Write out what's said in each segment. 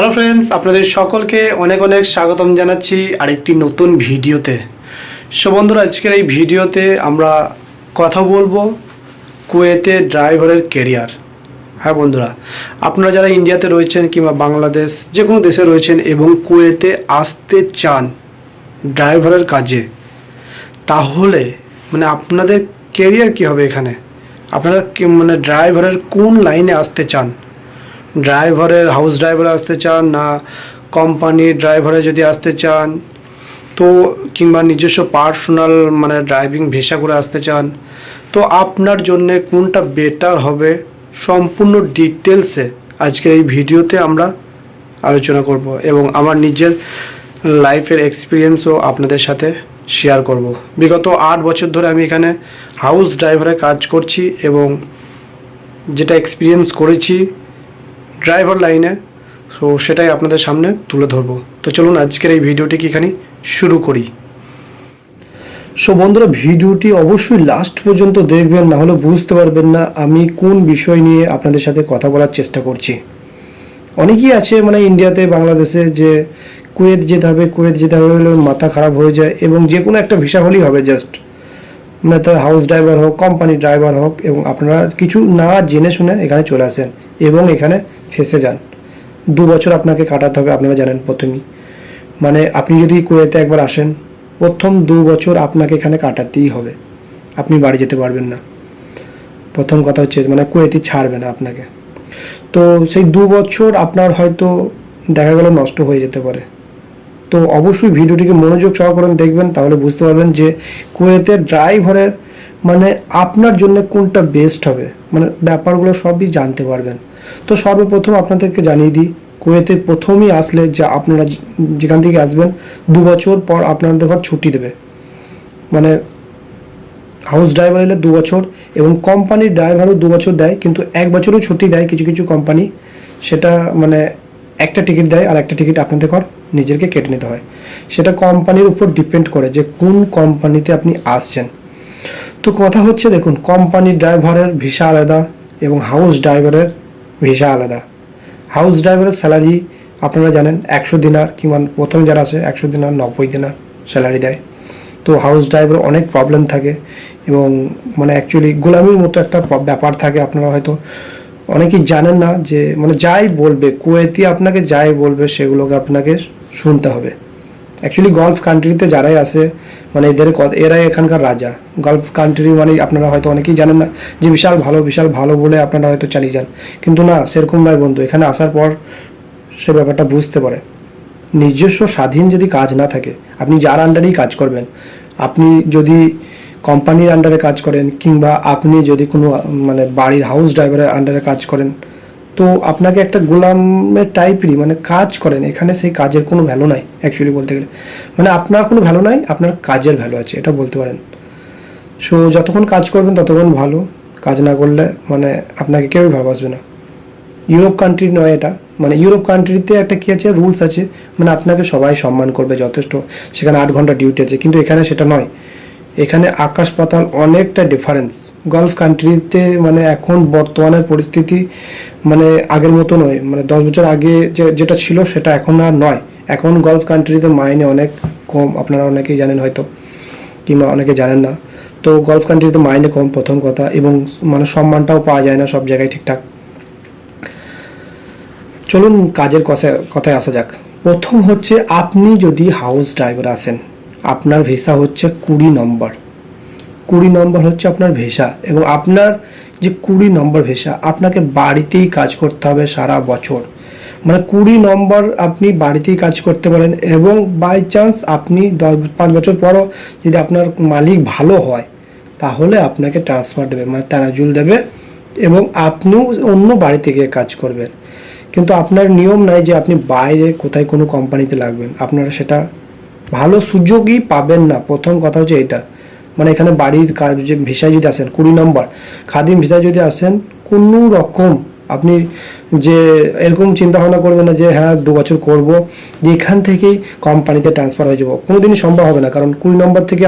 Hello friends আপনাদের সকলকে অনেক অনেক স্বাগতম জানাচ্ছি আরেকটি নতুন ভিডিওতে। সো বন্ধুরা, আজকের এই ভিডিওতে আমরা কথা বলব কুয়েতে ড্রাইভারের কেরিয়ার হ্যাঁ বন্ধুরা, আপনারা যারা ইন্ডিয়াতে রয়েছেন কিংবা বাংলাদেশ যে কোনো দেশে রয়েছেন এবং কুয়েতে আসতে চান ড্রাইভারের কাজে, তাহলে মানে আপনাদের কেরিয়ার কী হবে এখানে? আপনারা মানে ড্রাইভারের কোন লাইনে আসতে চান? ড্রাইভারের, হাউস ড্রাইভারে আসতে চান না, কোম্পানির ড্রাইভারে যদি আসতে চান, তো কিংবা নিজস্ব পার্সোনাল মানে ড্রাইভিং ভিসা করে আসতে চান, তো আপনার জন্যে কোনটা বেটার হবে? সম্পূর্ণ ডিটেলসে আজকের এই ভিডিওতে আমরা আলোচনা করব এবং আমার নিজের লাইফের এক্সপিরিয়েন্সও আপনাদের সাথে শেয়ার করব। বিগত আট বছর ধরে আমি এখানে হাউস ড্রাইভারে কাজ করছি এবং যেটা এক্সপিরিয়েন্স করেছি ড্রাইভার লাইনে সো সেটাই আপনাদের সামনে তুলে ধরবো। তো চলুন আজকের এই ভিডিওটিকে এখানে শুরু করি। সো বন্ধুরা ভিডিওটি অবশ্যই লাস্ট পর্যন্ত দেখবেন, না হলে বুঝতে পারবেন না আমি কোন বিষয় নিয়ে আপনাদের সাথে কথা বলার চেষ্টা করছি। অনেকেই আছে মানে ইন্ডিয়াতে বাংলাদেশে যে কুয়েত যেতে হবে, কুয়েত যেতে হবে মাথা খারাপ হয়ে যায় এবং যে কোনো একটা ভিসা হলেই হবে জাস্ট হাউস ড্রাইভার হোক কোম্পানি ড্রাইভার হোক, এবং আপনারা কিছু না জেনে শুনে এখানে চলে আসেন এবং এখানে ফেসে যান। দু বছর আপনাকে কাটাতে হবে, আপনারা জানেন প্রথমেই। মানে আপনি যদি কুয়েতে একবার আসেন, প্রথম দু বছর আপনাকে এখানে কাটাতেই হবে। আপনি বাড়ি যেতে পারবেন না। প্রথম কথা হচ্ছে মানে কুয়েতি ছাড়বে না আপনাকে। তো সেই দু বছর আপনার হয়তো দেখা গেল নষ্ট হয়ে যেতে পারে। তো অবশ্যই ভিডিওটিকে মনোযোগ সহকারে দেখবেন, তাহলে বুঝতে পারবেন যে কুয়েতে ড্রাইভারের মানে আপনার জন্য কোনটা বেস্ট হবে। মানে ব্যাপারগুলো সবই জানতে পারবেন। তো সর্বপ্রথম আপনাদেরকে জানিয়ে দিই, কুয়েতে প্রথমেই আসলে যে আপনারা যেখান থেকে আসবেন, দু বছর পর আপনাদের ঘর ছুটি দেবে। মানে হাউস ড্রাইভার এলে দু বছর এবং কোম্পানির ড্রাইভারও দু বছর দেয়, কিন্তু এক বছরও ছুটি দেয় কিছু কিছু কোম্পানি। সেটা মানে একটা টিকিট দেয় আর একটা টিকিট আপনাদের ঘর নিজেকে কেটে নিতে হয়। সেটা কোম্পানির উপর ডিপেন্ড করে যে কোন কোম্পানিতে আপনি আসছেন। তো কথা হচ্ছে, দেখুন কোম্পানির ড্রাইভারের ভিসা আলাদা এবং হাউস ড্রাইভারের ভিসা আলাদা। হাউস ড্রাইভারের স্যালারি আপনারা জানেন, একশো দিনার কিংবা প্রথম যারা আছে একশো দিনার, নব্বই দিনার স্যালারি দেয়। তো হাউস ড্রাইভার অনেক প্রবলেম থাকে এবং মানে অ্যাকচুয়ালি গোলামির মতো একটা ব্যাপার থাকে। আপনারা হয়তো অনেকেই জানেন না যে মানে যাই বলবে, কুয়েতি আপনাকে যাই বলবে, সেগুলোকে আপনাকে শুনতে হবে। অ্যাকচুয়ালি গলফ কান্ট্রিতে যারাই আসে মানে এদের এরাই এখানকার রাজা। গলফ কান্ট্রি মানে আপনারা হয়তো অনেকেই জানেন না যে বিশাল ভালো বিশাল ভালো বলে আপনারা হয়তো চালিয়ে যান। কিন্তু না, সেরকম নয় বন্ধু। এখানে আসার পর সে ব্যাপারটা বুঝতে পারে। নিজস্ব স্বাধীন যদি কাজ না থাকে, আপনি যার আন্ডারেই কাজ করবেন, আপনি যদি কোম্পানির আন্ডারে কাজ করেন, কিংবা আপনি যদি কোনো মানে বাড়ির হাউস ড্রাইভারের আন্ডারে কাজ করেন তো আপনাকে একটা গোলামের টাইপেরই মানে কাজ করেন, এখানে সেই কাজের কোনো ভ্যালু নাই অ্যাকচুয়ালি বলতে গেলে। মানে আপনার কোনো ভ্যালু নাই, আপনার কাজের ভ্যালু আছে, এটা বলতে পারেন। সো যতক্ষণ কাজ করবেন, ততক্ষণ ভালো। কাজ না করলে মানে আপনাকে কেউই ভালোবাসবে না। ইউরোপ কান্ট্রি নয় এটা। মানে ইউরোপ কান্ট্রিতে একটা কী আছে? রুলস আছে। মানে আপনাকে সবাই সম্মান করবে যথেষ্ট। সেখানে আট ঘণ্টা ডিউটি আছে। কিন্তু এখানে সেটা নয়। এখানে আকাশ পাতাল অনেকটা ডিফারেন্স গলফ কান্ট্রিতে মানে এখন বর্তমানের পরিস্থিতি মানে আগের মতো নয়। মানে দশ বছর আগে যে, যেটা ছিল সেটা এখন আর নয়। এখন গলফ কান্ট্রিতে মাইনে অনেক কম, আপনারা অনেকেই জানেন হয়তো, কিংবা অনেকে জানেন না। তো গলফ কান্ট্রিতে মাইনে কম প্রথম কথা, এবং মানে সম্মানটাও পাওয়া যায় না সব জায়গায় ঠিকঠাক। চলুন কাজের কথায় কথায় আসা যাক। প্রথম হচ্ছে, আপনি যদি হাউস ড্রাইভার আসেন, আপনার ভিসা হচ্ছে কুড়ি নম্বর। কুড়ি নম্বর হচ্ছে আপনার ভিসা এবং আপনার যে কুড়ি নম্বর ভিসা আপনাকে বাড়িতেই কাজ করতে হবে সারা বছর। মানে কুড়ি নম্বর আপনি বাড়িতেই কাজ করতে পারেন এবং বাই চান্স আপনি দশ, পাঁচ বছর পরও যদি আপনার মালিক ভালো হয়, তাহলে আপনাকে ট্রান্সফার দেবে মানে তেনাজুল দেবে এবং আপনিও অন্য বাড়ি থেকে কাজ করবেন। কিন্তু আপনার নিয়ম নাই যে আপনি বাইরে কোথায় কোনো কোম্পানিতে লাগবেন। আপনারা সেটা ভালো সুযোগই পাবেন না। প্রথম কথা হচ্ছে এটা। মানে এখানে বাড়ির কাজ, যে ভিসায় যদি আসেন, কুড়ি নম্বর, খাদিম ভিসায় যদি আসেন, কোনো রকম আপনি যে এরকম চিন্তা ভাবনা করবেন না যে হ্যাঁ দু বছর করব, যে এখান থেকেই কোম্পানিতে ট্রান্সফার হয়ে যাব। কোনো দিনই সম্ভব হবে না, কারণ কুড়ি নম্বর থেকে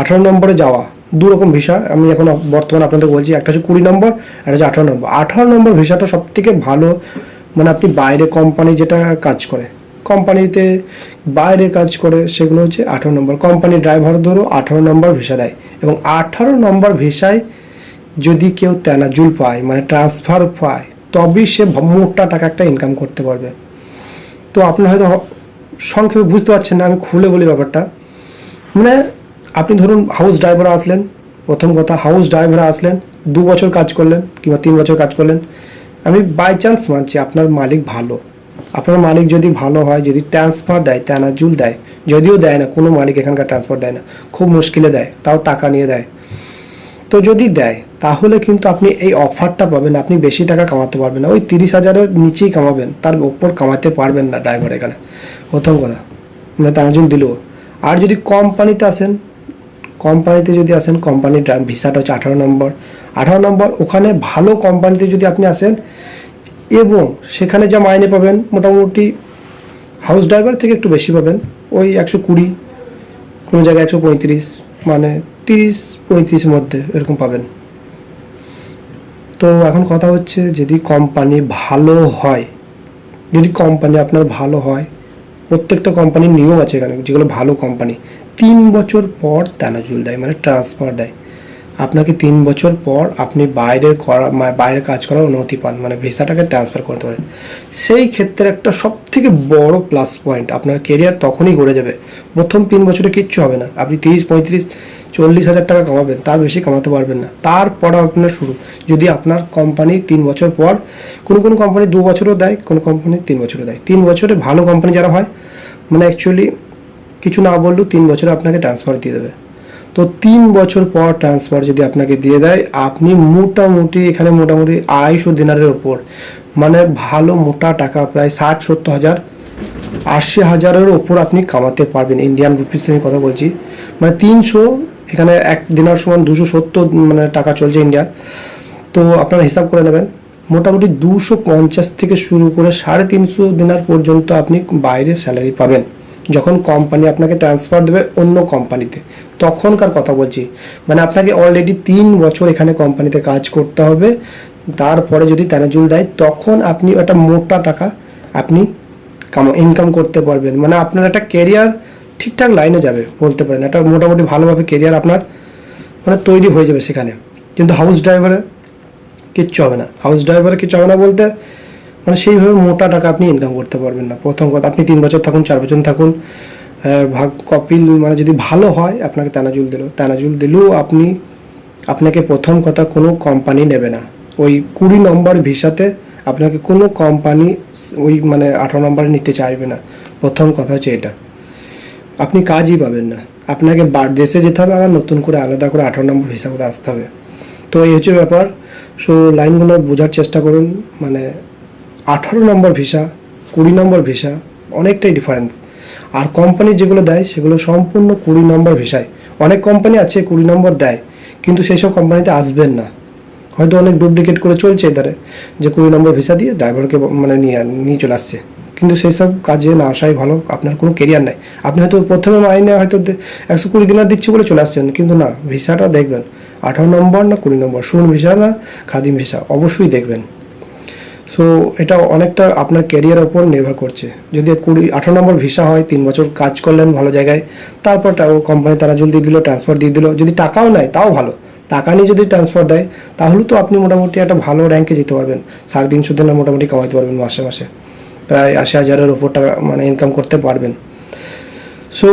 আঠারো নম্বরে যাওয়া দু রকম ভিসা, আমি এখন বর্তমানে আপনাদের বলছি, একটা হচ্ছে কুড়ি নম্বর, একটা হচ্ছে আঠারো নম্বর। আঠারো নম্বর ভিসাটা সব থেকে ভালো মানে আপনি বাইরে কোম্পানি যেটা কাজ করে। কোম্পানিতে বাইরে কাজ করে, সেগুলো হচ্ছে আঠারো নম্বর। কোম্পানি ড্রাইভার ধরো, আঠারো নম্বর ভিসা দেয়। এবং আঠারো নম্বর ভিসায় যদি কেউ তেনাজুল পায় মানে ট্রান্সফার পায়, তবেই সে মোটা টাকা একটা ইনকাম করতে পারবে। তো আপনি হয়তো সংক্ষেপে বুঝতে পারছেন না, আমি খুলে বলি ব্যাপারটা। মানে আপনি ধরুন হাউস ড্রাইভার আসলেন, প্রথম কথা হাউস ড্রাইভার আসলেন, দু বছর কাজ করলেন কিংবা তিন বছর কাজ করলেন। আমি বাই চান্স মানছি আপনার মালিক ভালো। আপনার মালিক যদি ভালো হয়, যদি ট্রান্সফার দেয় তেনাজুল দেয়, যদিও দেয় না, কোনো মালিক এখানকার ট্রান্সফার দেয় না, খুব মুশকিলে দেয়, তাও টাকা নিয়ে দেয়। তো যদি দেয়, তাহলে কিন্তু আপনি এই অফারটা পাবেন, আপনি বেশি টাকা কামাতে পারবেন না, ওই তিরিশ হাজারের নিচেই কামাবেন, তার ওপর কামাতে পারবেন না ড্রাইভার এখানে। প্রথম কথা মানে তানাজুল দিল। আর যদি কোম্পানিতে আসেন কোম্পানিতে যদি আসেন কোম্পানির ভিসাটা হচ্ছে আঠারো নম্বর। আঠারো নম্বর, ওখানে ভালো কোম্পানিতে যদি আপনি আসেন এবং সেখানে যা মাইনে পাবেন মোটামুটি হাউস ড্রাইভার থেকে একটু বেশি পাবেন। ওই একশো কুড়ি, কোনো জায়গায় একশো পঁয়ত্রিশ মানে তিরিশ, পঁয়ত্রিশের মধ্যে এরকম পাবেন। তো এখন কথা হচ্ছে যদি কোম্পানি ভালো হয়, যদি কোম্পানি আপনার ভালো হয়, প্রত্যেকটা কোম্পানির নিয়ম আছে এখানে, যেগুলো ভালো কোম্পানি তিন বছর পর তেনাজুল দেয় মানে ট্রান্সফার দেয়। আপনাকে তিন বছর পর আপনি বাইরে করা বাইরে কাজ করার অনুমতি পান মানে ভিসাটাকে ট্রান্সফার করতে পারেন। সেই ক্ষেত্রে একটা সব থেকে বড় প্লাস পয়েন্ট আপনার কেরিয়ার তখনই গড়ে যাবে। প্রথম তিন বছরে কিচ্ছু হবে না। আপনি তিরিশ, পঁয়ত্রিশ, চল্লিশ হাজার টাকা কামাবেন, তার বেশি কামাতে পারবেন না। তারপর আপনার শুরু। যদি আপনার কোম্পানি তিন বছর পর, কোনো কোনো কোম্পানি দু বছরও দেয়, কোনো কোম্পানি তিন বছরও দেয়। তিন বছরে ভালো কোম্পানি যারা হয় মানে অ্যাকচুয়ালি কিছু না বললেও তিন বছরে আপনাকে ট্রান্সফার দিয়ে দেবে। তো তিন বছর পর ট্রান্সফার যদি আপনাকে দিয়ে দেয়, আপনি মোটামুটি এখানে মোটামুটি আড়াইশো দিনারের ওপর মানে ভালো মোটা টাকা, প্রায় ষাট সত্তর হাজার, আশি হাজারের ওপর আপনি কামাতে পারবেন। ইন্ডিয়ান রুপিস আমি কথা বলছি। মানে তিনশো, এখানে এক দিনার সমান দুশো সত্তর মানে টাকা চলছে ইন্ডিয়ার তো আপনারা হিসাব করে নেবেন, মোটামুটি দুশো পঞ্চাশ থেকে শুরু করে সাড়ে তিনশো দিনার পর্যন্ত আপনি বাইরে স্যালারি পাবেন। যখন কোম্পানি আপনাকে ট্রান্সফার দেবে অন্য কোম্পানিতে তখনকার কথা বলছি। মানে আপনাকে অলরেডি তিন বছর এখানে কোম্পানিতে কাজ করতে হবে। তারপরে যদি তেনাজুল দেয়, তখন আপনি একটা মোটা টাকা আপনি ইনকাম করতে পারবেন। মানে আপনার একটা কেরিয়ার ঠিকঠাক লাইনে যাবে বলতে পারেন। একটা মোটামুটি ভালোভাবে কেরিয়ার আপনার মানে তৈরি হয়ে যাবে সেখানে। কিন্তু হাউস ড্রাইভারে কিচ্ছু হবে না। হাউস ড্রাইভারে কিচ্ছু হবে না বলতে মানে সেইভাবে মোটা টাকা আপনি ইনকাম করতে পারবেন না। প্রথম কথা, আপনি তিন বছর থাকুন, চার বছর থাকুন ভাগ কপিল মানে যদি ভালো হয় আপনাকে তানাজুল দিল। তানাজুল দিলেও আপনি, আপনাকে প্রথম কথা কোনো কোম্পানি নেবে না। ওই কুড়ি নম্বর ভিসাতে আপনাকে কোনো কোম্পানি ওই মানে আঠারো নম্বরে নিতে চাইবে না। প্রথম কথা হচ্ছে এটা। আপনি কাজই পাবেন না। আপনাকে দেশে যেতে হবে, আবার নতুন করে আলাদা করে আঠারো নম্বর ভিসা করে আসতে হবে। তো এই হচ্ছে ব্যাপার। সো লাইনগুলো বোঝার চেষ্টা করুন। মানে আঠারো নম্বর ভিসা, কুড়ি নম্বর ভিসা, অনেকটাই ডিফারেন্স আর কোম্পানি যেগুলো দেয়, সেগুলো সম্পূর্ণ কুড়ি নম্বর ভিসায়। অনেক কোম্পানি আছে, কুড়ি নম্বর দেয়, কিন্তু সেই সব কোম্পানিতে আসবেন না। হয়তো অনেক ডুপ্লিকেট করে চলছে এধারে যে কুড়ি নম্বর ভিসা দিয়ে ড্রাইভারকে মানে নিয়ে নিয়ে চলে আসছে। কিন্তু সেই সব কাজে না আসাই ভালো, আপনার কোনো কেরিয়ার নাই। আপনি হয়তো প্রথমে মাইনে হয়তো একশো কুড়ি দিনার দিচ্ছে বলে চলে আসছেন, কিন্তু না, ভিসাটা দেখবেন। আঠারো নম্বর না কুড়ি নম্বর? শুন ভিসা না খাদিম ভিসা? অবশ্যই দেখবেন। সো এটা অনেকটা আপনার ক্যারিয়ার ওপর নির্ভর করছে। যদি কুড়ি, আঠারো নম্বর ভিসা হয়, তিন বছর কাজ করলেন ভালো জায়গায়, তারপর কোম্পানি তারা জলদি দিল ট্রান্সফার দিয়ে দিল। যদি টাকাও নেয়, তাও ভালো। টাকা নিয়ে যদি ট্রান্সফার দেয়, তাহলে তো আপনি মোটামুটি একটা ভালো র্যাঙ্কে যেতে পারবেন। সাড়ে তিনশো দিনের মোটামুটি কামাইতে পারবেন মাসে মাসে। প্রায় আশি হাজারের ওপর টাকা মানে ইনকাম করতে পারবেন। সো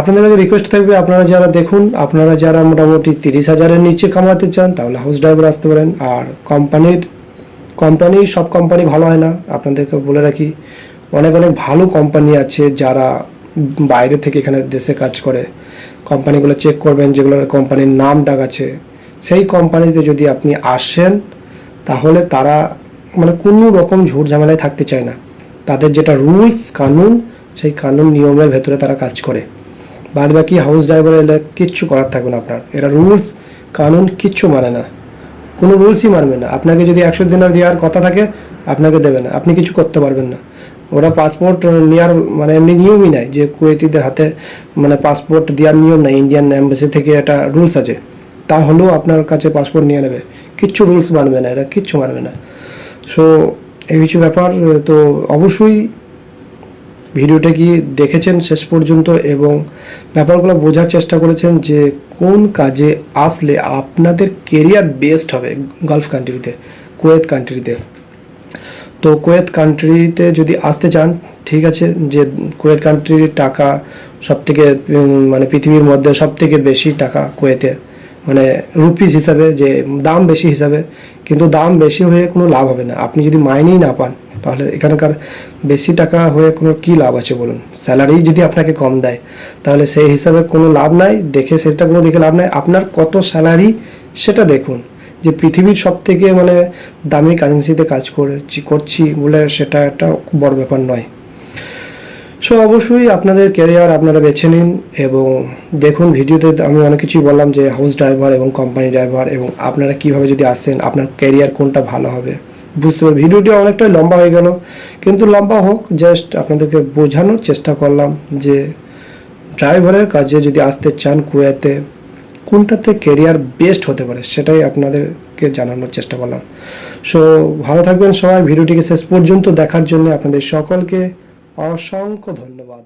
আপনাদের কাছে রিকোয়েস্ট থাকবে, আপনারা যারা দেখুন, আপনারা যারা মোটামুটি তিরিশ হাজারের নিচে কামাতে চান, তাহলে হাউস ড্রাইভার আসতে পারেন। আর কোম্পানির কোম্পানি সব কোম্পানি ভালো হয় না। আপনাদেরকে বলে রাখি, অনেক অনেক ভালো কোম্পানি আছে যারা বাইরে থেকে এখানে দেশে কাজ করে। কোম্পানিগুলো চেক করবেন যেগুলোর কোম্পানির নাম ডাক আছে। সেই কোম্পানিতে যদি আপনি আসেন, তাহলে তারা মানে কোনো রকম ঝুট ঝামেলায় থাকতে চায় না। তাদের যেটা রুলস কানুন, সেই কানুন নিয়মের ভেতরে তারা কাজ করে। বাদ বাকি হাউস ড্রাইভার এলে কিচ্ছু করার থাকবে না আপনার। এরা রুলস কানুন কিচ্ছু মানে না। কোনো রুলসই মানবে না। আপনাকে যদি একশো দিনের দেওয়ার কথা থাকে, আপনাকে দেবে না। আপনি কিছু করতে পারবেন না। ওরা পাসপোর্ট নেওয়ার মানে এমনি নিয়মই নাই যে কুয়েতিদের হাতে মানে পাসপোর্ট দেওয়ার নিয়ম নাই। ইন্ডিয়ান এম্বাসি থেকে একটা রুলস আছে। তাহলেও আপনার কাছে পাসপোর্ট নিয়ে নেবে। কিচ্ছু রুলস মানবে না এরা, কিচ্ছু মানবে না। সো এই কিছু ব্যাপার। তো অবশ্যই ভিডিওটা কি দেখেছেন শেষ পর্যন্ত? এবং ব্যাপারগুলো বোঝার চেষ্টা করেছেন যে কোন কাজে আসলে আপনাদের কেরিয়ার বেস্ট হবে গালফ কান্ট্রিতে কুয়েত কান্ট্রিতে তো কুয়েত কান্ট্রিতে যদি আসতে চান, ঠিক আছে, যে কুয়েত কান্ট্রির টাকা সব থেকে মানে পৃথিবীর মধ্যে সব থেকে বেশি টাকা কুয়েতে মানে রুপিস হিসাবে যে দাম বেশি হিসাবে, কিন্তু দাম বেশি হয়ে কোনো লাভ হবে না। আপনি যদি মাইনেই না পান তাহলে এখানকার বেশি টাকা হয়ে কোনো কি লাভ আছে বলুন? স্যালারি যদি আপনাকে কম দেয়, তাহলে সেই হিসাবে কোনো লাভ নাই, দেখে সেটা কোনো দেখে লাভ নাই। আপনার কত স্যালারি সেটা দেখুন। যে পৃথিবীর সব থেকে মানে দামি কারেন্সিতে কাজ করেছি করছি বলে সেটা একটা বড় ব্যাপার নয়। সো অবশ্যই আপনাদের ক্যারিয়ার আপনারা বেছে নিন এবং দেখুন ভিডিওতে আমি অনেক কিছুই বললাম যে হাউস ড্রাইভার এবং কোম্পানি ড্রাইভার এবং আপনারা কীভাবে যদি আসেন, আপনার ক্যারিয়ার কোনটা ভালো হবে। বুঝতে পারবেন ভিডিওটি অনেকটাই লম্বা হয়ে গেল, কিন্তু লম্বা হোক জাস্ট আপনাদেরকে বোঝানোর চেষ্টা করলাম যে ড্রাইভারের কাজে যদি আসতে চান কুয়েতে, কোনটাতে কেরিয়ার বেস্ট হতে পারে, সেটাই আপনাদেরকে জানানোর চেষ্টা করলাম। সো ভালো থাকবেন সবাই, ভিডিওটিকে শেষ পর্যন্ত দেখার জন্য আপনাদের সকলকে অসংখ্য ধন্যবাদ।